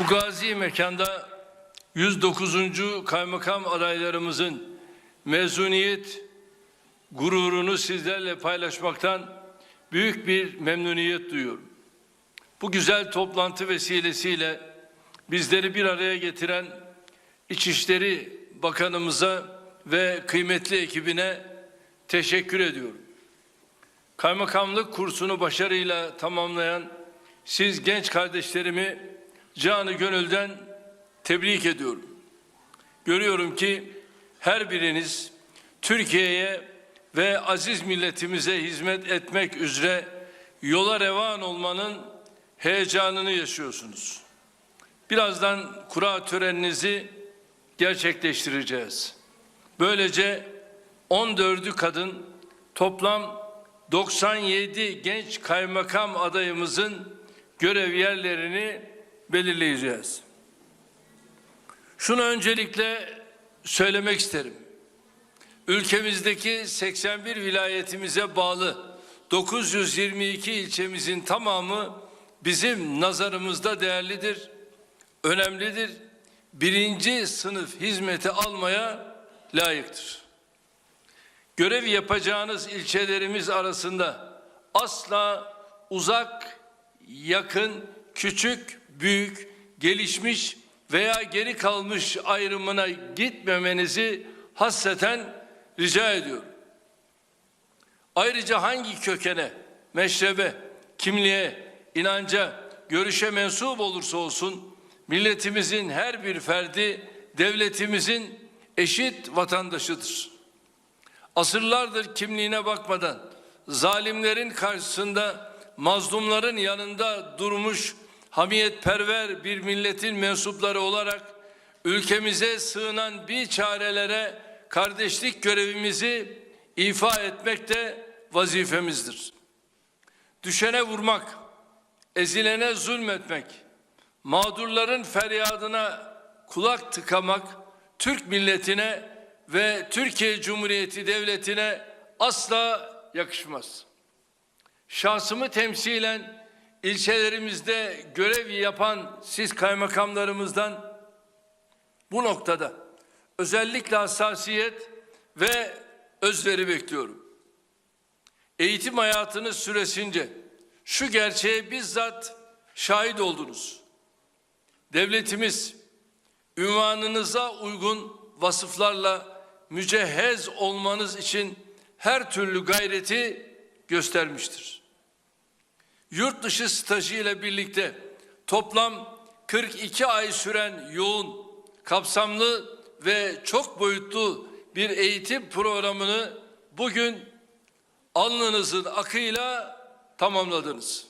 Bu gazi mekanda 109. kaymakam adaylarımızın mezuniyet gururunu sizlerle paylaşmaktan büyük bir memnuniyet duyuyorum. Bu güzel toplantı vesilesiyle bizleri bir araya getiren İçişleri Bakanımıza ve kıymetli ekibine teşekkür ediyorum. Kaymakamlık kursunu başarıyla tamamlayan siz genç kardeşlerimi canı gönülden tebrik ediyorum. Görüyorum ki her biriniz Türkiye'ye ve aziz milletimize hizmet etmek üzere yola revan olmanın heyecanını yaşıyorsunuz. Birazdan kura töreninizi gerçekleştireceğiz. Böylece 14'ü kadın toplam 97 genç kaymakam adayımızın görev yerlerini belirleyeceğiz. Şunu öncelikle söylemek isterim. Ülkemizdeki 81 vilayetimize bağlı 922 ilçemizin tamamı bizim nazarımızda değerlidir, önemlidir. Birinci sınıf hizmeti almaya layıktır. Görev yapacağınız ilçelerimiz arasında asla uzak, yakın, küçük, büyük, gelişmiş veya geri kalmış ayrımına gitmemenizi hasreten rica ediyorum. Ayrıca hangi kökene, meşrebe, kimliğe, inanca, görüşe mensup olursa olsun milletimizin her bir ferdi devletimizin eşit vatandaşıdır. Asırlardır kimliğine bakmadan zalimlerin karşısında mazlumların yanında durmuş hamiyetperver bir milletin mensupları olarak ülkemize sığınan bir çarelere kardeşlik görevimizi ifa etmek de vazifemizdir. Düşene vurmak, ezilene zulmetmek, mağdurların feryadına kulak tıkamak Türk milletine ve Türkiye Cumhuriyeti Devleti'ne asla yakışmaz. Şahsımı temsilen ilçelerimizde görev yapan siz kaymakamlarımızdan bu noktada özellikle hassasiyet ve özveri bekliyorum. Eğitim hayatınız süresince şu gerçeğe bizzat şahit oldunuz. Devletimiz ünvanınıza uygun vasıflarla mücehhez olmanız için her türlü gayreti göstermiştir. Yurt dışı stajı ile birlikte toplam 42 ay süren yoğun, kapsamlı ve çok boyutlu bir eğitim programını bugün alnınızın akıyla tamamladınız.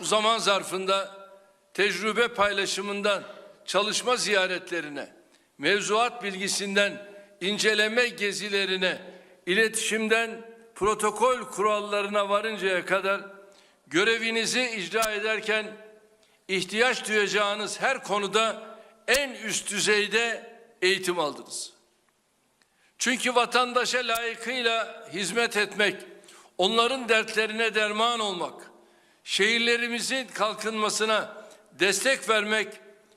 Bu zaman zarfında tecrübe paylaşımından çalışma ziyaretlerine, mevzuat bilgisinden inceleme gezilerine, iletişimden protokol kurallarına varıncaya kadar görevinizi icra ederken ihtiyaç duyacağınız her konuda en üst düzeyde eğitim aldınız. Çünkü vatandaşa layıkıyla hizmet etmek, onların dertlerine derman olmak, şehirlerimizin kalkınmasına destek vermek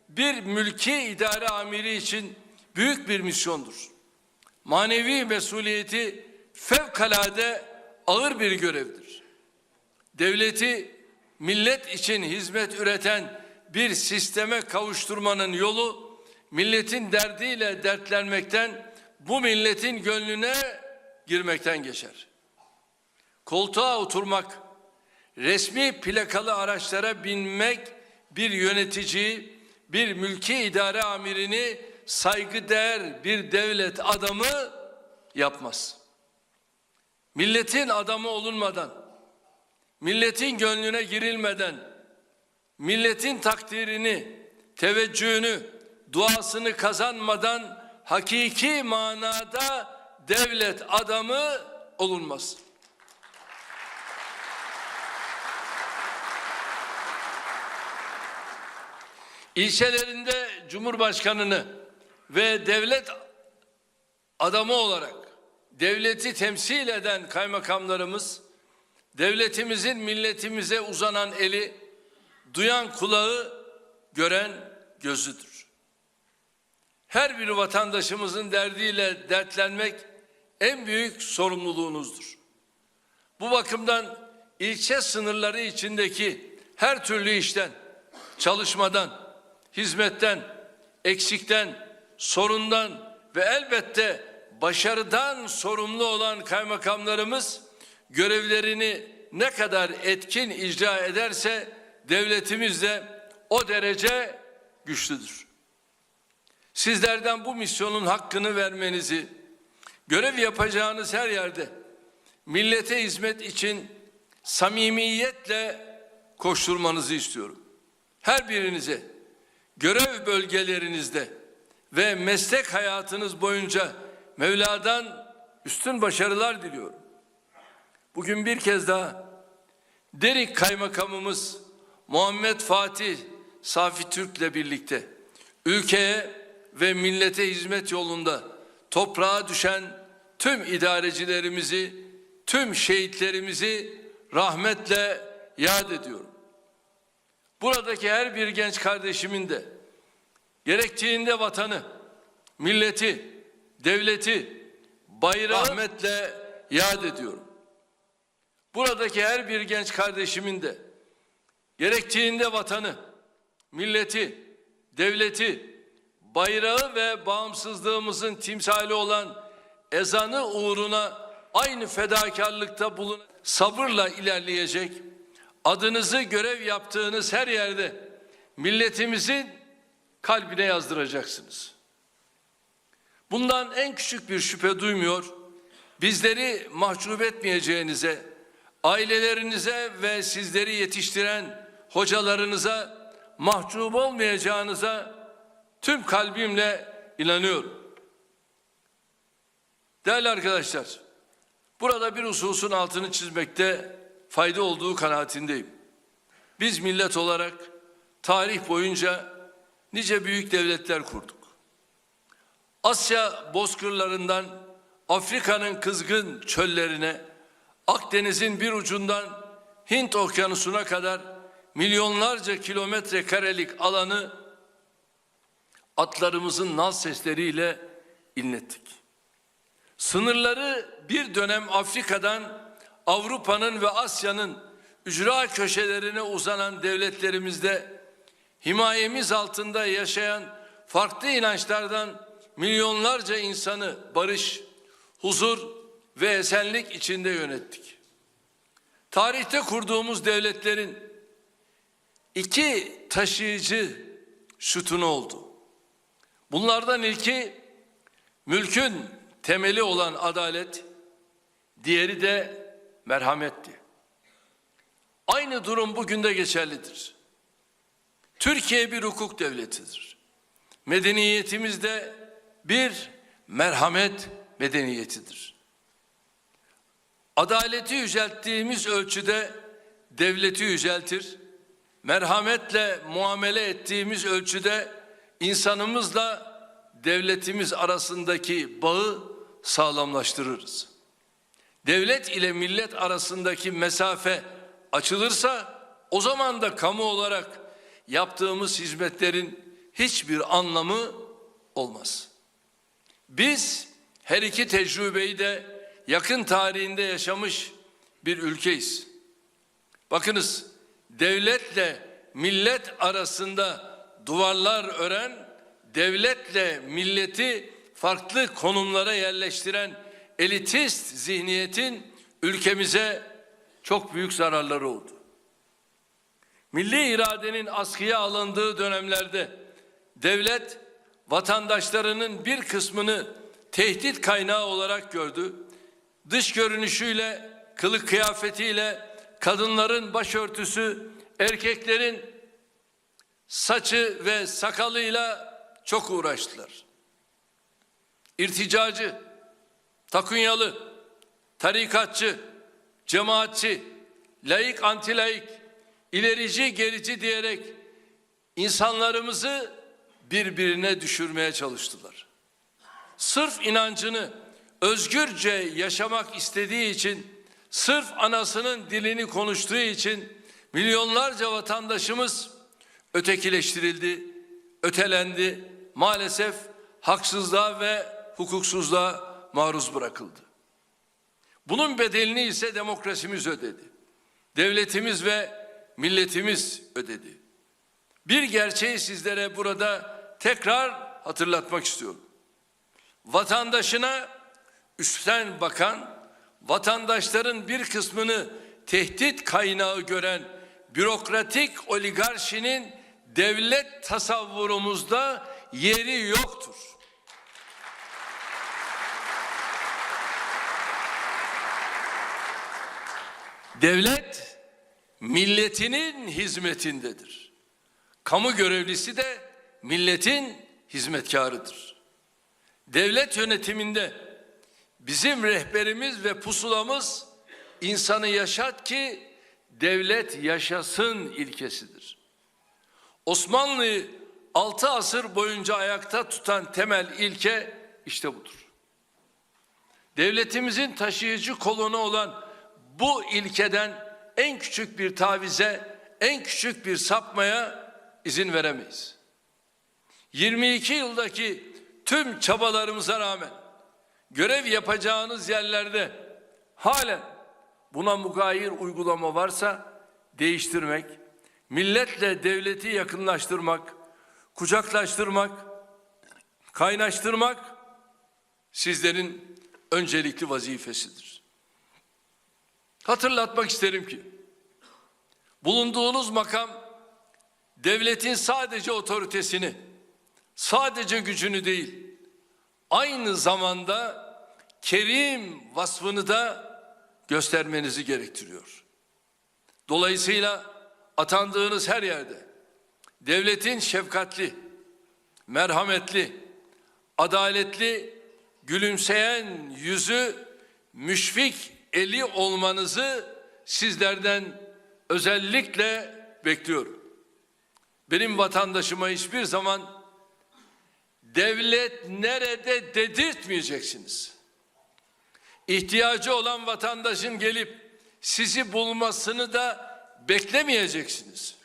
bir mülki idare amiri için büyük bir misyondur. Manevi mesuliyeti fevkalade ağır bir görevdir. Devleti millet için hizmet üreten bir sisteme kavuşturmanın yolu milletin derdiyle dertlenmekten bu milletin gönlüne girmekten geçer. Koltuğa oturmak, resmi plakalı araçlara binmek bir yöneticiyi, bir mülki idare amirini saygıdeğer bir devlet adamı yapmaz. Milletin adamı olunmadan, milletin gönlüne girilmeden, milletin takdirini, teveccühünü, duasını kazanmadan hakiki manada devlet adamı olunmaz. İlçelerinde Cumhurbaşkanını ve devlet adamı olarak devleti temsil eden kaymakamlarımız devletimizin milletimize uzanan eli, duyan kulağı, gören gözüdür. Her bir vatandaşımızın derdiyle dertlenmek en büyük sorumluluğunuzdur. Bu bakımdan ilçe sınırları içindeki her türlü işten, çalışmadan, hizmetten, eksikten, sorundan ve elbette başarıdan sorumlu olan kaymakamlarımız görevlerini ne kadar etkin icra ederse devletimiz de o derece güçlüdür. Sizlerden bu misyonun hakkını vermenizi, görev yapacağınız her yerde millete hizmet için samimiyetle koşturmanızı istiyorum. Her birinize görev bölgelerinizde ve meslek hayatınız boyunca Mevla'dan üstün başarılar diliyorum. Bugün bir kez daha Derik Kaymakamımız Muhammed Fatih Safi Türk'le birlikte ülkeye ve millete hizmet yolunda toprağa düşen tüm idarecilerimizi, tüm şehitlerimizi rahmetle yad ediyorum. Buradaki her bir genç kardeşimin de gerektiğinde vatanı, milleti, devleti, bayrağı rahmetle yad ediyorum. Buradaki her bir genç kardeşimin de gerektiğinde vatanı, milleti, devleti, bayrağı ve bağımsızlığımızın timsali olan ezanı uğruna aynı fedakarlıkta bulun sabırla ilerleyecek, adınızı görev yaptığınız her yerde milletimizin kalbine yazdıracaksınız. Bundan en küçük bir şüphe duymuyor, bizleri mahcup etmeyeceğinize, ailelerinize ve sizleri yetiştiren hocalarınıza mahcup olmayacağınıza tüm kalbimle inanıyorum. Değerli arkadaşlar, burada bir hususun altını çizmekte fayda olduğu kanaatindeyim. Biz millet olarak tarih boyunca nice büyük devletler kurduk. Asya bozkırlarından Afrika'nın kızgın çöllerine, Akdeniz'in bir ucundan Hint okyanusuna kadar milyonlarca kilometre karelik alanı atlarımızın nal sesleriyle inlettik. Sınırları bir dönem Afrika'dan Avrupa'nın ve Asya'nın ücra köşelerine uzanan devletlerimizde himayemiz altında yaşayan farklı inançlardan milyonlarca insanı barış, huzur ve esenlik içinde yönettik. Tarihte kurduğumuz devletlerin iki taşıyıcı sütunu oldu. Bunlardan ilki mülkün temeli olan adalet, diğeri de merhametti. Aynı durum bugün de geçerlidir. Türkiye bir hukuk devletidir. Medeniyetimiz de bir merhamet medeniyetidir. Adaleti yücelttiğimiz ölçüde devleti yüceltir, merhametle muamele ettiğimiz ölçüde insanımızla devletimiz arasındaki bağı sağlamlaştırırız. Devlet ile millet arasındaki mesafe açılırsa o zaman da kamu olarak yaptığımız hizmetlerin hiçbir anlamı olmaz. Biz her iki tecrübeyi de yakın tarihinde yaşamış bir ülkeyiz. Bakınız devletle millet arasında duvarlar ören, devletle milleti farklı konumlara yerleştiren elitist zihniyetin ülkemize çok büyük zararları oldu. Milli iradenin askıya alındığı dönemlerde devlet vatandaşlarının bir kısmını tehdit kaynağı olarak gördü. Dış görünüşüyle, kılık kıyafetiyle, kadınların başörtüsü, erkeklerin saçı ve sakalıyla çok uğraştılar. İrticacı, takunyalı, tarikatçı, cemaatçi, laik antilaik, ilerici gerici diyerek insanlarımızı birbirine düşürmeye çalıştılar. Sırf inancını özgürce yaşamak istediği için, sırf anasının dilini konuştuğu için milyonlarca vatandaşımız ötekileştirildi, ötelendi, maalesef haksızlığa ve hukuksuzluğa maruz bırakıldı. Bunun bedelini ise demokrasimiz ödedi. Devletimiz ve milletimiz ödedi. Bir gerçeği sizlere burada tekrar hatırlatmak istiyorum. Vatandaşına üstten bakan, vatandaşların bir kısmını tehdit kaynağı gören bürokratik oligarşinin devlet tasavvurumuzda yeri yoktur. Devlet milletinin hizmetindedir. Kamu görevlisi de milletin hizmetkarıdır. Devlet yönetiminde bizim rehberimiz ve pusulamız insanı yaşat ki devlet yaşasın ilkesidir. Osmanlı'yı altı asır boyunca ayakta tutan temel ilke işte budur. Devletimizin taşıyıcı kolonu olan bu ilkeden en küçük bir tavize, en küçük bir sapmaya izin veremeyiz. 22 yıldaki tüm çabalarımıza rağmen görev yapacağınız yerlerde halen buna mugayir uygulama varsa değiştirmek, milletle devleti yakınlaştırmak, kucaklaştırmak, kaynaştırmak sizlerin öncelikli vazifesidir. Hatırlatmak isterim ki bulunduğunuz makam devletin sadece otoritesini, sadece gücünü değil, aynı zamanda kerim vasfını da göstermenizi gerektiriyor. Dolayısıyla atandığınız her yerde devletin şefkatli, merhametli, adaletli, gülümseyen yüzü, müşfik eli olmanızı sizlerden özellikle bekliyorum. Benim vatandaşıma hiçbir zaman devlet nerede dedirtmeyeceksiniz. İhtiyacı olan vatandaşın gelip sizi bulmasını da beklemeyeceksiniz.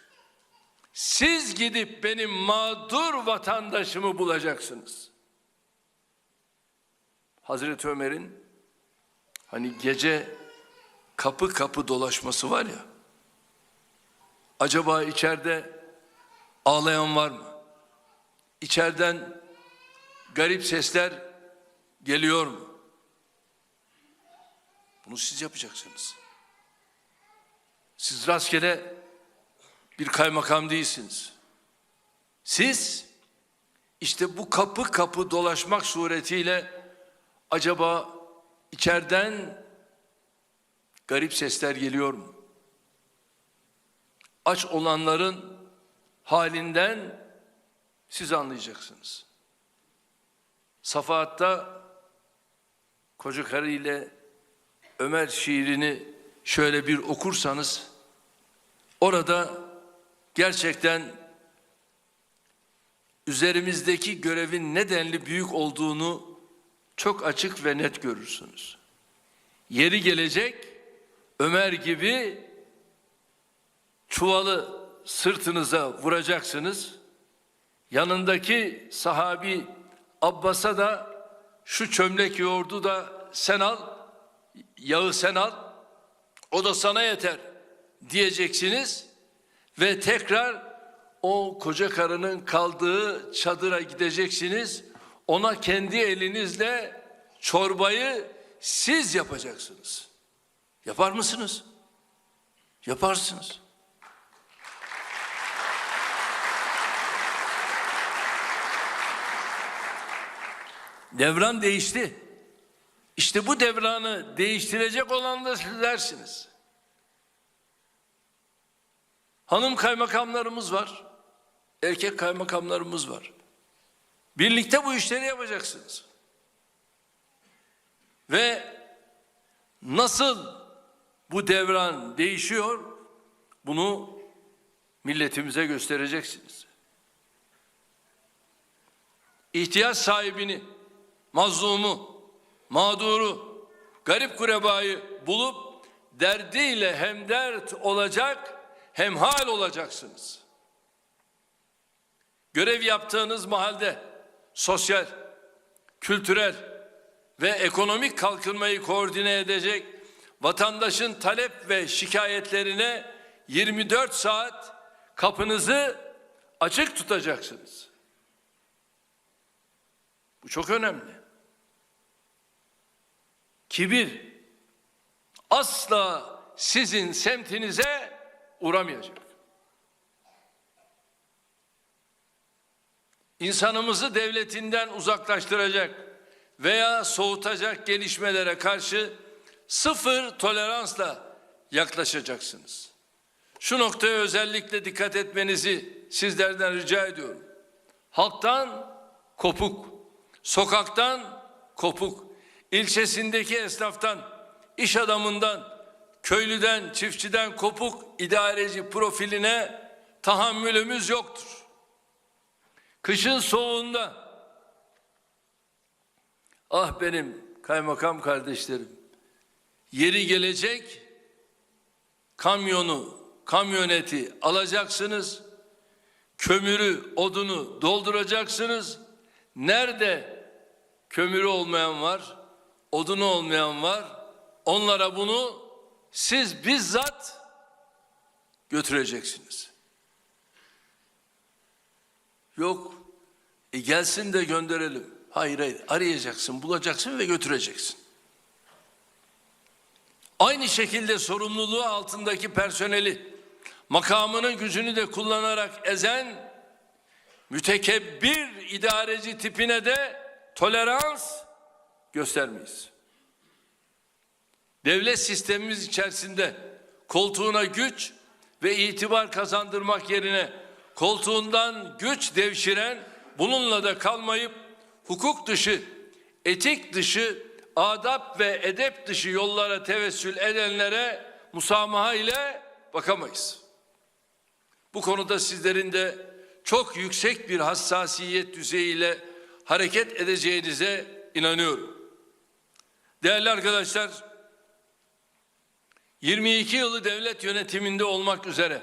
Siz gidip benim mağdur vatandaşımı bulacaksınız. Hazreti Ömer'in hani gece kapı kapı dolaşması var ya. Acaba içeride ağlayan var mı? İçeriden garip sesler geliyor mu? Bunu siz yapacaksınız. Siz rastgele bir kaymakam değilsiniz. Siz işte bu kapı kapı dolaşmak suretiyle acaba içeriden garip sesler geliyor mu? Aç olanların halinden siz anlayacaksınız. Safahat'ta koca karı ile Ömer şiirini şöyle bir okursanız orada gerçekten üzerimizdeki görevin nedenli büyük olduğunu çok açık ve net görürsünüz. Yeri gelecek Ömer gibi çuvalı sırtınıza vuracaksınız. Yanındaki sahabi Abbas'a da şu çömlek yoğurdu da sen al, yağı sen al, o da sana yeter diyeceksiniz ve tekrar o koca karının kaldığı çadıra gideceksiniz. Ona kendi elinizle çorbayı siz yapacaksınız. Yapar mısınız? Yaparsınız. Devran değişti. İşte bu devranı değiştirecek olan da sizlersiniz. Hanım kaymakamlarımız var. Erkek kaymakamlarımız var. Birlikte bu işleri yapacaksınız. Ve nasıl bu devran değişiyor bunu milletimize göstereceksiniz. İhtiyaç sahibini, mazlumu, mağduru, garip kurebayı bulup derdiyle hem dert olacak hem hal olacaksınız. Görev yaptığınız mahalde sosyal, kültürel ve ekonomik kalkınmayı koordine edecek vatandaşın talep ve şikayetlerine 24 saat kapınızı açık tutacaksınız. Bu çok önemli. Kibir asla sizin semtinize uğramayacak. İnsanımızı devletinden uzaklaştıracak veya soğutacak gelişmelere karşı sıfır toleransla yaklaşacaksınız. Şu noktaya özellikle dikkat etmenizi sizlerden rica ediyorum. Halktan kopuk, sokaktan kopuk, ilçesindeki esnaftan, iş adamından, köylüden, çiftçiden kopuk idareci profiline tahammülümüz yoktur. Kışın soğuğunda ah benim kaymakam kardeşlerim yeri gelecek kamyonu, kamyoneti alacaksınız. Kömürü, odunu dolduracaksınız. Nerede kömürü olmayan var, odunu olmayan var. Onlara bunu siz bizzat götüreceksiniz. Yok. E gelsin de gönderelim. Hayır hayır. Arayacaksın, bulacaksın ve götüreceksin. Aynı şekilde sorumluluğu altındaki personeli makamının gücünü de kullanarak ezen mütekebbir idareci tipine de tolerans göstermeyiz. Devlet sistemimiz içerisinde koltuğuna güç ve itibar kazandırmak yerine koltuğundan güç devşiren bununla da kalmayıp hukuk dışı, etik dışı, adap ve edep dışı yollara tevessül edenlere musamaha ile bakamayız. Bu konuda sizlerin de çok yüksek bir hassasiyet düzeyiyle hareket edeceğinize inanıyorum. Değerli arkadaşlar, 22 yılı devlet yönetiminde olmak üzere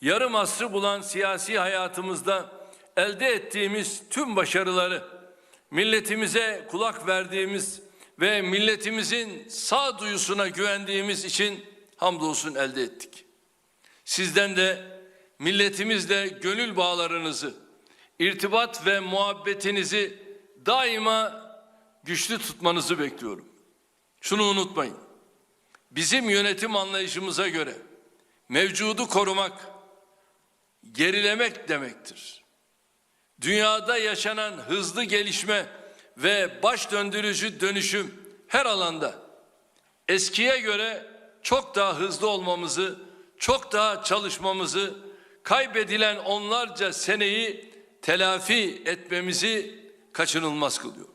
yarım asrı bulan siyasi hayatımızda elde ettiğimiz tüm başarıları milletimize kulak verdiğimiz ve milletimizin sağduyusuna güvendiğimiz için hamdolsun elde ettik. Sizden de milletimizle gönül bağlarınızı, irtibat ve muhabbetinizi daima güçlü tutmanızı bekliyorum. Şunu unutmayın. Bizim yönetim anlayışımıza göre mevcudu korumak, gerilemek demektir. Dünyada yaşanan hızlı gelişme ve baş döndürücü dönüşüm her alanda eskiye göre çok daha hızlı olmamızı, çok daha çalışmamızı, kaybedilen onlarca seneyi telafi etmemizi kaçınılmaz kılıyor.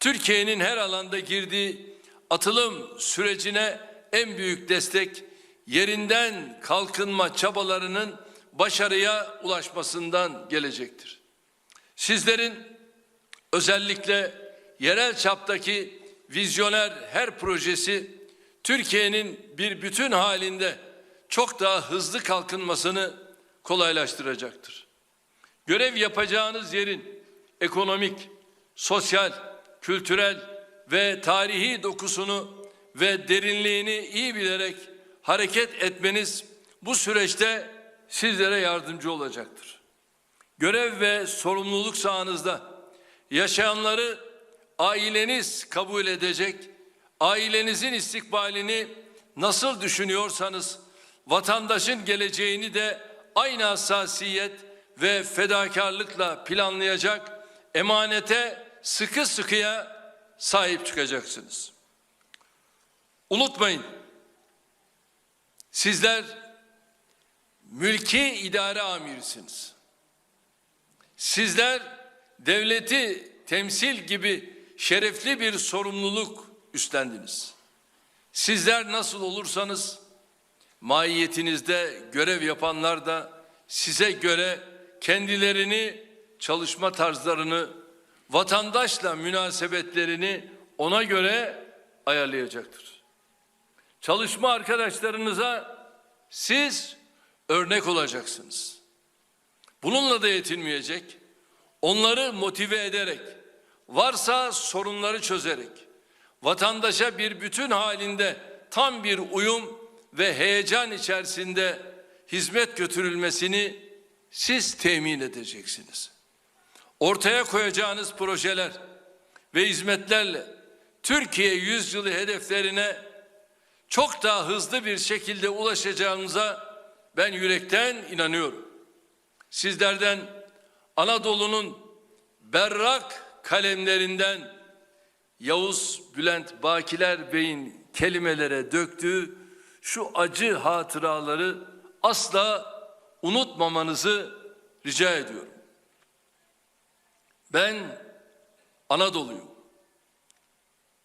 Türkiye'nin her alanda girdiği atılım sürecine en büyük destek yerinden kalkınma çabalarının başarıya ulaşmasından gelecektir. Sizlerin özellikle yerel çaptaki vizyoner her projesi Türkiye'nin bir bütün halinde çok daha hızlı kalkınmasını kolaylaştıracaktır. Görev yapacağınız yerin ekonomik, sosyal, kültürel ve tarihi dokusunu ve derinliğini iyi bilerek hareket etmeniz bu süreçte sizlere yardımcı olacaktır. Görev ve sorumluluk sahanızda yaşayanları aileniz kabul edecek, ailenizin istikbalini nasıl düşünüyorsanız vatandaşın geleceğini de aynı hassasiyet ve fedakarlıkla planlayacak, emanete sıkı sıkıya sahip çıkacaksınız. Unutmayın, sizler mülki idare amirisiniz. Sizler devleti temsil gibi şerefli bir sorumluluk üstlendiniz. Sizler nasıl olursanız mahiyetinizde görev yapanlar da size göre kendilerini, çalışma tarzlarını, vatandaşla münasebetlerini ona göre ayarlayacaktır. Çalışma arkadaşlarınıza siz örnek olacaksınız. Bununla da yetinmeyecek. Onları motive ederek, varsa sorunları çözerek, vatandaşa bir bütün halinde tam bir uyum ve heyecan içerisinde hizmet götürülmesini siz temin edeceksiniz. Ortaya koyacağınız projeler ve hizmetlerle Türkiye yüzyılı hedeflerine çok daha hızlı bir şekilde ulaşacağımıza ben yürekten inanıyorum. Sizlerden Anadolu'nun berrak kalemlerinden Yavuz Bülent Bakiler Bey'in kelimelere döktüğü şu acı hatıraları asla unutmamanızı rica ediyorum. Ben Anadolu'yum.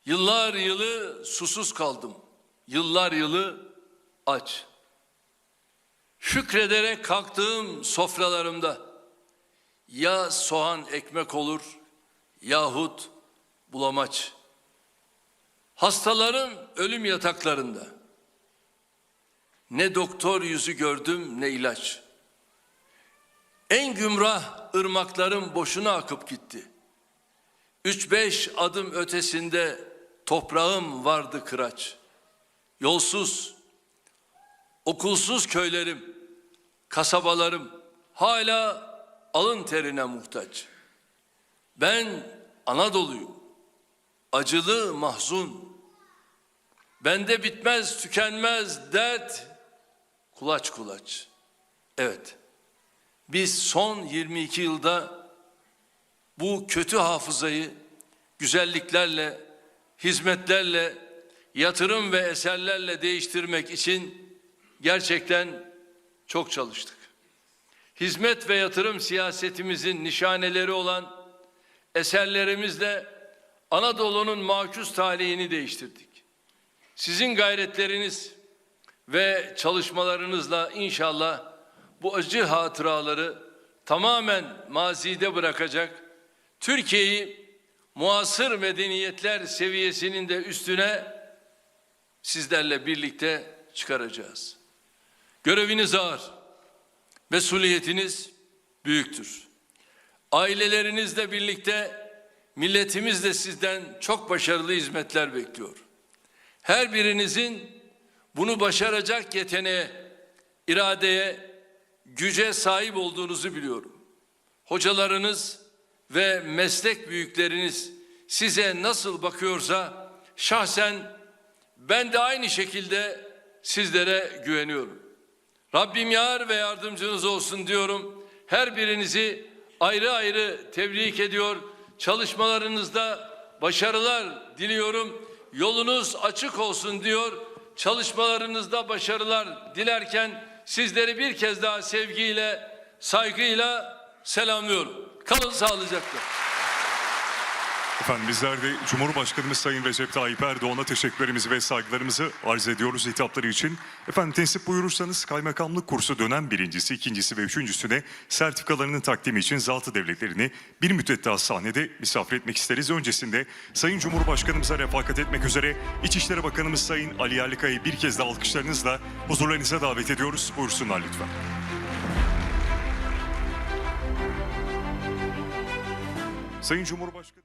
Yıllar yılı susuz kaldım. Yıllar yılı aç. Şükrederek kalktığım sofralarımda ya soğan ekmek olur yahut bulamaç. Hastaların ölüm yataklarında ne doktor yüzü gördüm ne ilaç. En gümrah ırmaklarım boşuna akıp gitti. Üç beş adım ötesinde toprağım vardı kıraç. Yolsuz, okulsuz köylerim, kasabalarım hala alın terine muhtaç. Ben Anadolu'yum, acılı mahzun. Bende bitmez tükenmez dert, kulaç kulaç. Evet, biz son 22 yılda bu kötü hafızayı güzelliklerle, hizmetlerle, yatırım ve eserlerle değiştirmek için gerçekten çok çalıştık. Hizmet ve yatırım siyasetimizin nişaneleri olan eserlerimizle Anadolu'nun makus talihini değiştirdik. Sizin gayretleriniz ve çalışmalarınızla inşallah bu acı hatıraları tamamen mazide bırakacak, Türkiye'yi muasır medeniyetler seviyesinin de üstüne sizlerle birlikte çıkaracağız. Göreviniz ağır, mesuliyetiniz büyüktür. Ailelerinizle birlikte milletimiz de sizden çok başarılı hizmetler bekliyor. Her birinizin bunu başaracak yeteneğe, iradeye, güce sahip olduğunuzu biliyorum. Hocalarınız ve meslek büyükleriniz size nasıl bakıyorsa şahsen ben de aynı şekilde sizlere güveniyorum. Rabbim yar ve yardımcınız olsun diyorum. Her birinizi ayrı ayrı tebrik ediyor. Çalışmalarınızda başarılar diliyorum. Yolunuz açık olsun diyor. Çalışmalarınızda başarılar dilerken sizleri bir kez daha sevgiyle, saygıyla selamlıyorum. Kalın sağlıcakla. Efendim bizler de Cumhurbaşkanımız Sayın Recep Tayyip Erdoğan'a teşekkürlerimizi ve saygılarımızı arz ediyoruz hitapları için. Efendim tensip buyurursanız kaymakamlık kursu dönem birincisi, ikincisi ve üçüncüsüne sertifikalarının takdimi için zatı devletlerini bir müddet daha sahnede misafir etmek isteriz. Öncesinde Sayın Cumhurbaşkanımıza refakat etmek üzere İçişleri Bakanımız Sayın Ali Yerlikaya'yı bir kez daha alkışlarınızla huzurlarınıza davet ediyoruz. Buyursunlar lütfen. Sayın Cumhurbaşkanı